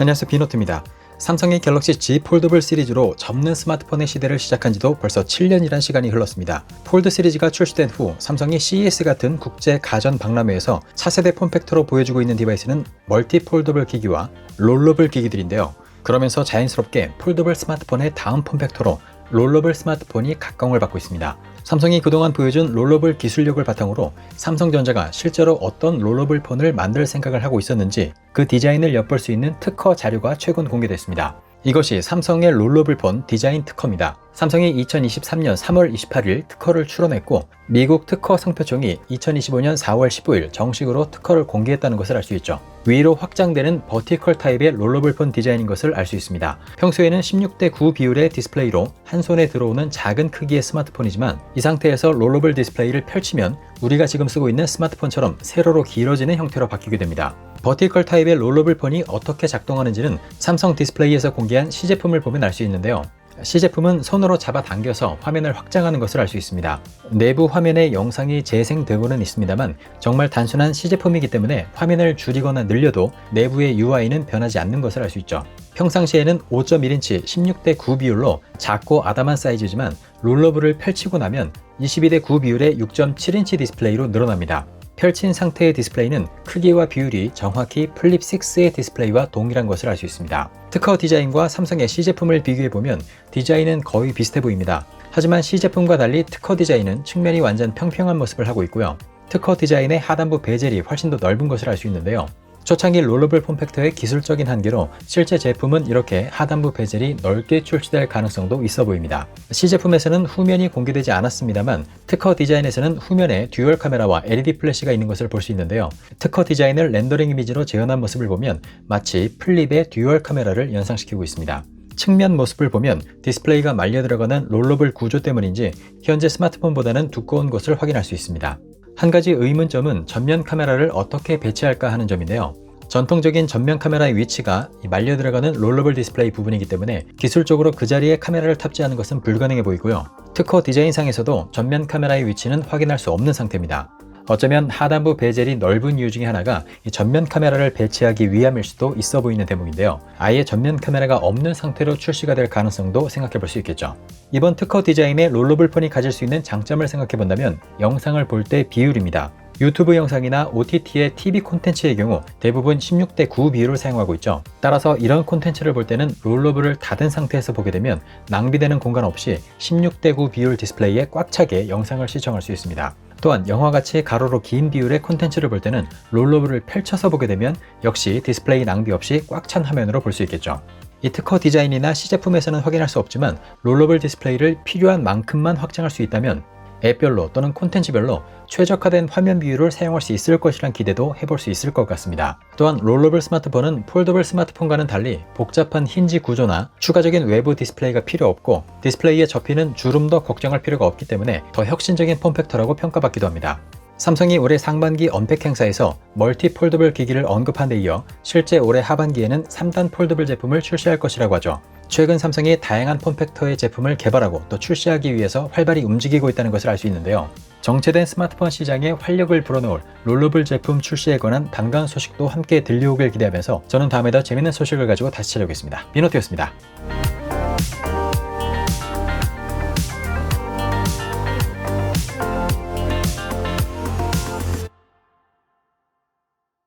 안녕하세요 비노트입니다. 삼성의 갤럭시 Z 폴더블 시리즈로 접는 스마트폰의 시대를 시작한 지도 벌써 7년이란 시간이 흘렀습니다. 폴드 시리즈가 출시된 후 삼성이 CES 같은 국제 가전 박람회에서 차세대 폼팩터로 보여주고 있는 디바이스는 멀티 폴더블 기기와 롤러블 기기들인데요. 그러면서 자연스럽게 폴더블 스마트폰의 다음 폼팩터로 롤러블 스마트폰이 각광을 받고 있습니다. 삼성이 그동안 보여준 롤러블 기술력을 바탕으로 삼성전자가 실제로 어떤 롤러블 폰을 만들 생각을 하고 있었는지 그 디자인을 엿볼 수 있는 특허 자료가 최근 공개됐습니다. 이것이 삼성의 롤러블 폰 디자인 특허입니다. 삼성이 2023년 3월 28일 특허를 출원했고 미국 특허 상표청이 2025년 4월 15일 정식으로 특허를 공개했다는 것을 알 수 있죠. 위로 확장되는 버티컬 타입의 롤러블 폰 디자인인 것을 알 수 있습니다. 평소에는 16대 9 비율의 디스플레이로 한 손에 들어오는 작은 크기의 스마트폰이지만 이 상태에서 롤러블 디스플레이를 펼치면 우리가 지금 쓰고 있는 스마트폰처럼 세로로 길어지는 형태로 바뀌게 됩니다. 버티컬 타입의 롤러블 폰이 어떻게 작동하는지는 삼성 디스플레이에서 공개한 시제품을 보면 알 수 있는데요. 시제품은 손으로 잡아당겨서 화면을 확장하는 것을 알 수 있습니다. 내부 화면에 영상이 재생되고는 있습니다만 정말 단순한 시제품이기 때문에 화면을 줄이거나 늘려도 내부의 UI는 변하지 않는 것을 알 수 있죠. 평상시에는 5.1인치 16대 9 비율로 작고 아담한 사이즈지만 롤러블을 펼치고 나면 22대 9 비율의 6.7인치 디스플레이로 늘어납니다. 펼친 상태의 디스플레이는 크기와 비율이 정확히 플립 6의 디스플레이와 동일한 것을 알 수 있습니다. 특허 디자인과 삼성의 C 제품을 비교해보면 디자인은 거의 비슷해 보입니다. 하지만 C 제품과 달리 특허 디자인은 측면이 완전 평평한 모습을 하고 있고요. 특허 디자인의 하단부 베젤이 훨씬 더 넓은 것을 알 수 있는데요. 초창기 롤러블 폼팩터의 기술적인 한계로 실제 제품은 이렇게 하단부 베젤이 넓게 출시될 가능성도 있어 보입니다. C 제품에서는 후면이 공개되지 않았습니다만 특허 디자인에서는 후면에 듀얼 카메라와 LED 플래시가 있는 것을 볼 수 있는데요. 특허 디자인을 렌더링 이미지로 재현한 모습을 보면 마치 플립의 듀얼 카메라를 연상시키고 있습니다. 측면 모습을 보면 디스플레이가 말려 들어가는 롤러블 구조 때문인지 현재 스마트폰보다는 두꺼운 것을 확인할 수 있습니다. 한 가지 의문점은 전면 카메라를 어떻게 배치할까 하는 점인데요. 전통적인 전면 카메라의 위치가 말려 들어가는 롤러블 디스플레이 부분이기 때문에 기술적으로 그 자리에 카메라를 탑재하는 것은 불가능해 보이고요. 특허 디자인상에서도 전면 카메라의 위치는 확인할 수 없는 상태입니다. 어쩌면 하단부 베젤이 넓은 이유 중에 하나가 전면 카메라를 배치하기 위함일 수도 있어 보이는 대목인데요. 아예 전면 카메라가 없는 상태로 출시가 될 가능성도 생각해 볼 수 있겠죠. 이번 특허 디자인의 롤러블 폰이 가질 수 있는 장점을 생각해 본다면 영상을 볼 때 비율입니다. 유튜브 영상이나 OTT의 TV 콘텐츠의 경우 대부분 16대 9 비율을 사용하고 있죠. 따라서 이런 콘텐츠를 볼 때는 롤러블을 닫은 상태에서 보게 되면 낭비되는 공간 없이 16대 9 비율 디스플레이에 꽉 차게 영상을 시청할 수 있습니다. 또한 영화같이 가로로 긴 비율의 콘텐츠를 볼 때는 롤러블을 펼쳐서 보게 되면 역시 디스플레이 낭비 없이 꽉 찬 화면으로 볼 수 있겠죠. 이 특허 디자인이나 시제품에서는 확인할 수 없지만 롤러블 디스플레이를 필요한 만큼만 확장할 수 있다면 앱별로 또는 콘텐츠별로 최적화된 화면 비율을 사용할 수 있을 것이란 기대도 해볼 수 있을 것 같습니다. 또한 롤러블 스마트폰은 폴더블 스마트폰과는 달리 복잡한 힌지 구조나 추가적인 외부 디스플레이가 필요 없고 디스플레이에 접히는 주름도 걱정할 필요가 없기 때문에 더 혁신적인 폼팩터라고 평가받기도 합니다. 삼성이 올해 상반기 언팩 행사에서 멀티 폴더블 기기를 언급한 데 이어 실제 올해 하반기에는 3단 폴더블 제품을 출시할 것이라고 하죠. 최근 삼성이 다양한 폼팩터의 제품을 개발하고 또 출시하기 위해서 활발히 움직이고 있다는 것을 알 수 있는데요. 정체된 스마트폰 시장에 활력을 불어넣을 롤러블 제품 출시에 관한 반가운 소식도 함께 들려오길 기대하면서 저는 다음에 더 재밌는 소식을 가지고 다시 찾아오겠습니다. 비노트였습니다.